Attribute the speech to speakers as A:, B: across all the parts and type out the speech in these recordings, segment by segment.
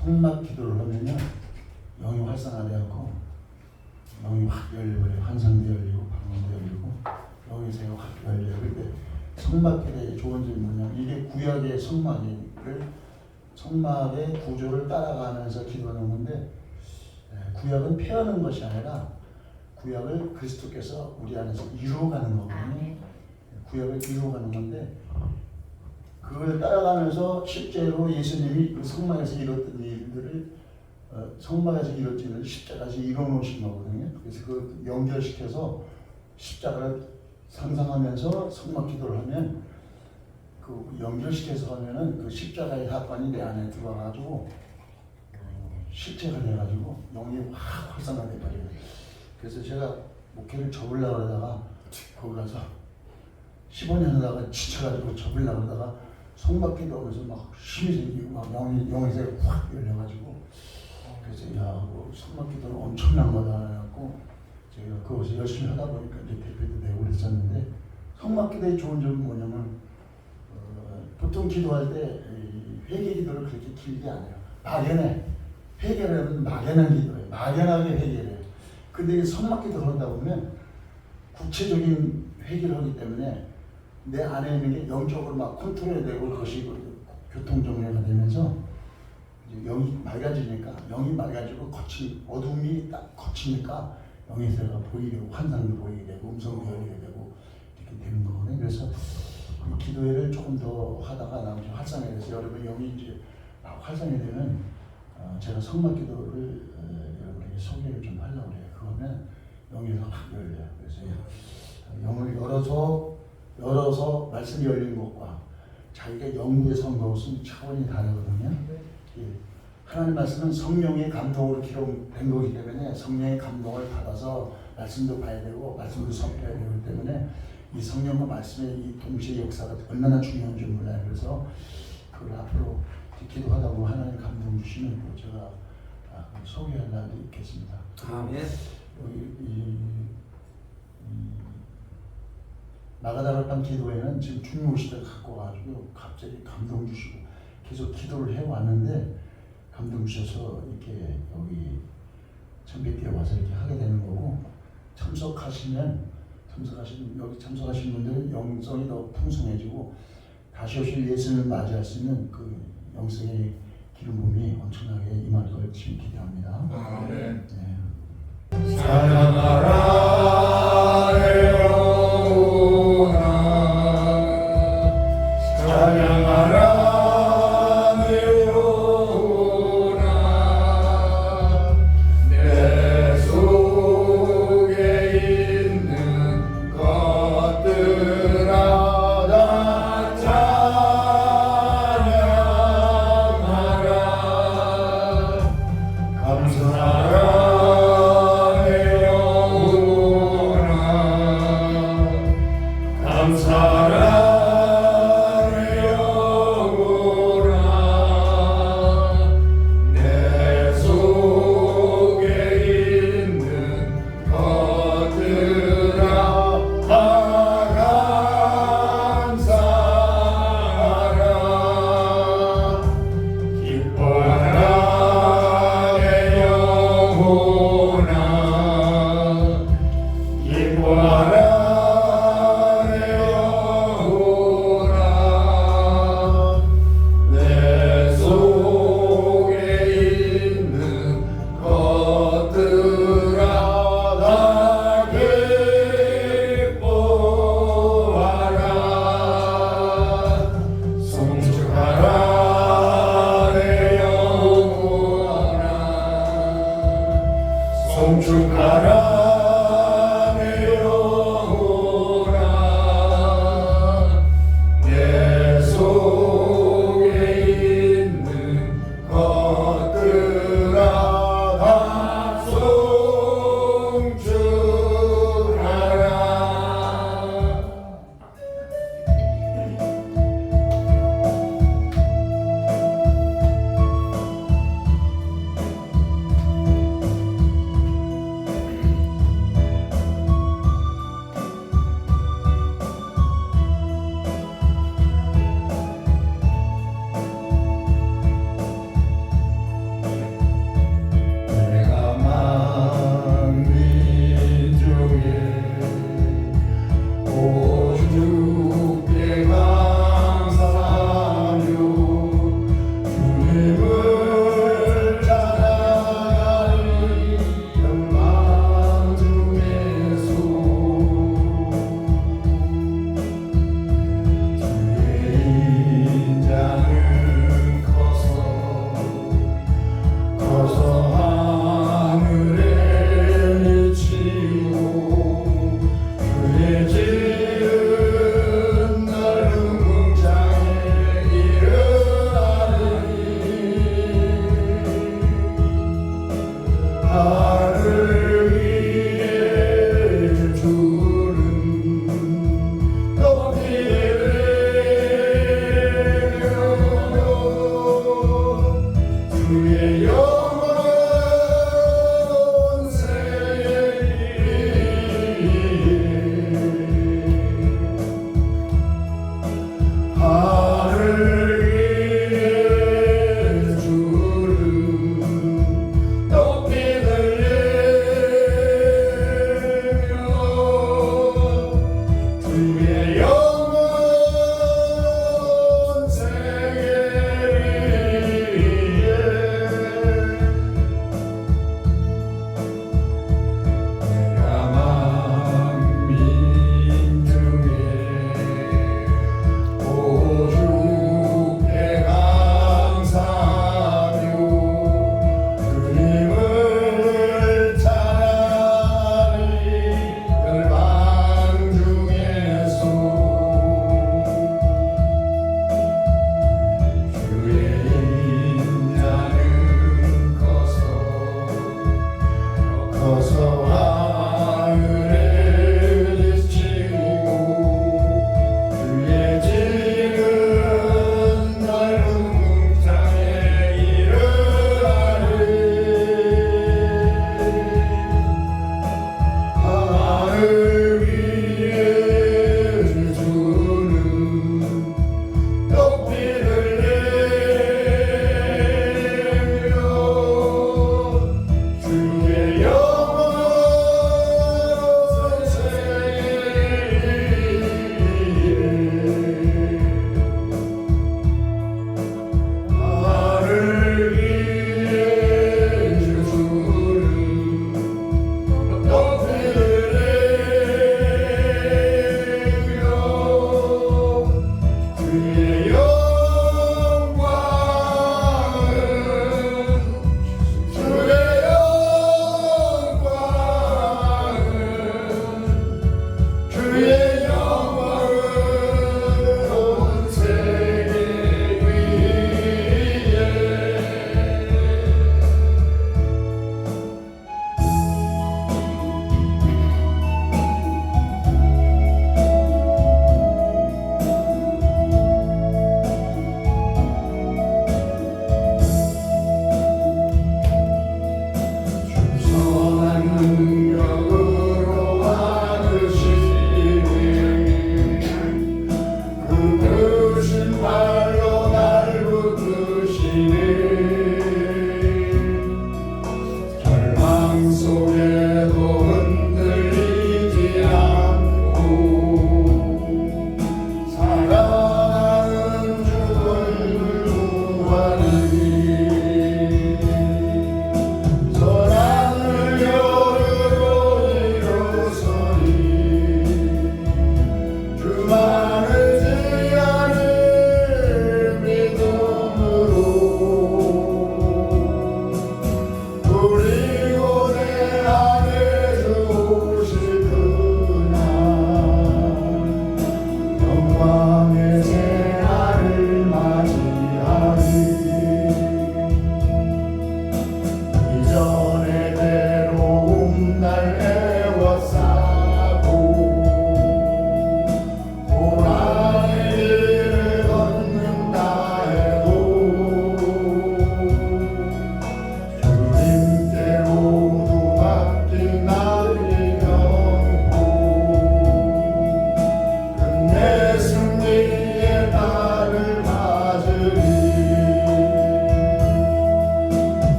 A: 성막 기도를 하면요 영이 활성화되었고 영이 확 열려버려요. 환상도 열리고 방문도 열리고 영이 새가 확 열려요. 근데 성막 기도의 좋은 점이 뭐냐 이게 구약의 성막을 성막의 구조를 따라가면서 기도하는 건데 에, 구약은 폐하는 것이 아니라 구약을 그리스도께서 우리 안에서 이루어가는 거거든요.
B: 아멘.
A: 구약을 이루어가는 건데 그걸 따라가면서 실제로 예수님이 그 성막에서 이뤘던 일들을 어, 성막에서 일을 십자가에서 이뤄놓으신 거거든요. 그래서 그 연결시켜서 십자가를 상상하면서 성막 기도를 하면 그 연결시켜서 하면은 그 십자가의 사건이 내 안에 들어와가지고 어, 실체가 돼가지고 영이 확 활성화돼 버려요. 그래서 제가 목회를 접으려고 그러다가 거기 가서 15년 하다가 지쳐가지고 접으려고 하다가 성막기도 하면서 막 힘이 생기고 막 영이, 영이 확 열려가지고 그래서 야뭐 성막기도는 엄청난 거다 해갖고 제가 그것을 열심히 하다 보니까 이제 대표도 되고 그랬었는데 성막기도의 좋은 점은 뭐냐면 어, 보통 기도할 때이 회개 기도를 그렇게 길게 안 해요. 막연해. 회개를 막연한 기도예요. 막연하게 회개를 해요. 근데 이 성막기도를 하다 보면 구체적인 회개를 하기 때문에 내 안에 있는 게 영적으로 막 컨트롤이 되고 그것이 그 교통정리가 되면서 영이 맑아지니까 영이 맑아지고 거친 어둠이 딱 거치니까 영의 세가 보이게 되고 환상도 보이게 되고 음성도 열리게 되고 이렇게 되는 거거든요. 그래서 이 기도회를 조금 더 하다가 나머지 활성화에 대해서 여러분 영이 이제 막 활성화 되면 어, 제가 성막 기도를 어, 여러분에게 소개를 좀 하려고 해요. 그러면 영에서 확 열려요. 그래서 영을 열어서 열어서 말씀이 열린 것과 자기가 연구해서 한 것은 차원이 다르거든요. 예. 하나님 말씀은 성령의 감동으로 기록된 거기 때문에 성령의 감동을 받아서 말씀도 봐야 되고 말씀도 선포해야 되기 때문에 이 성령과 말씀의 이 동시에 역사가 얼마나 중요한 줄 몰라요. 그래서 그걸 앞으로 기도하다 보면 하나님 감동 주시면 또 제가 아, 소개할 날이 있겠습니다.
C: 아멘.
A: 여기 이, 이 마가다락방 기도회는 지금 중요 시대를 갖고 가지고 갑자기 감동 주시고 계속 기도를 해 왔는데 감동 주셔서 이렇게 여기 천백교에 와서 이렇게 하게 되는 거고 참석하시면 참석하시면 여기 참석하신 분들은 영성이 더 풍성해지고 다시 오실 예수님을 맞이할 수 있는 그 영성의 기름 부음이 엄청나게 임할 걸 지금 기대합니다.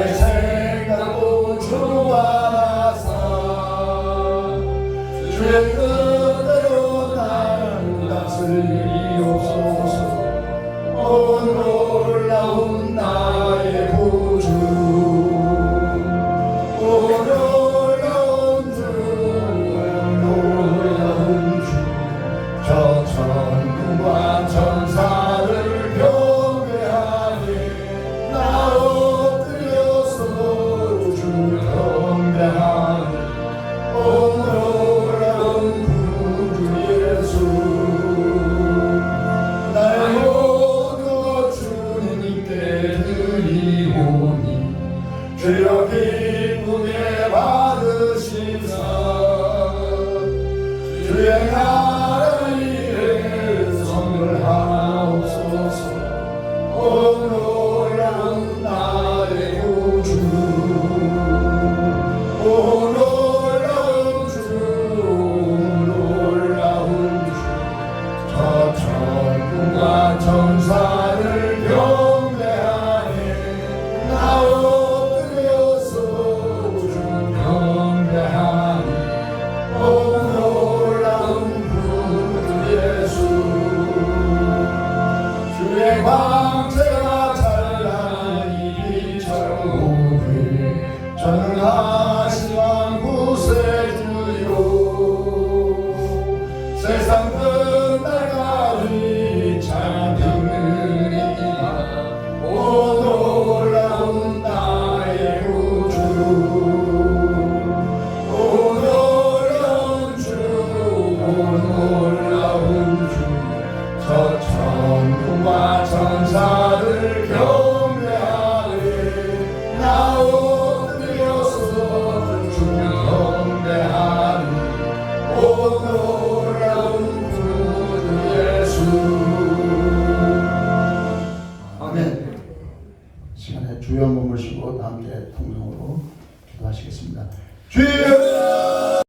C: 생각하고 주와라사 주의 뜻대로 나를 다스리옵소서. 온 놀라운 놀라운 주저 천국과 천사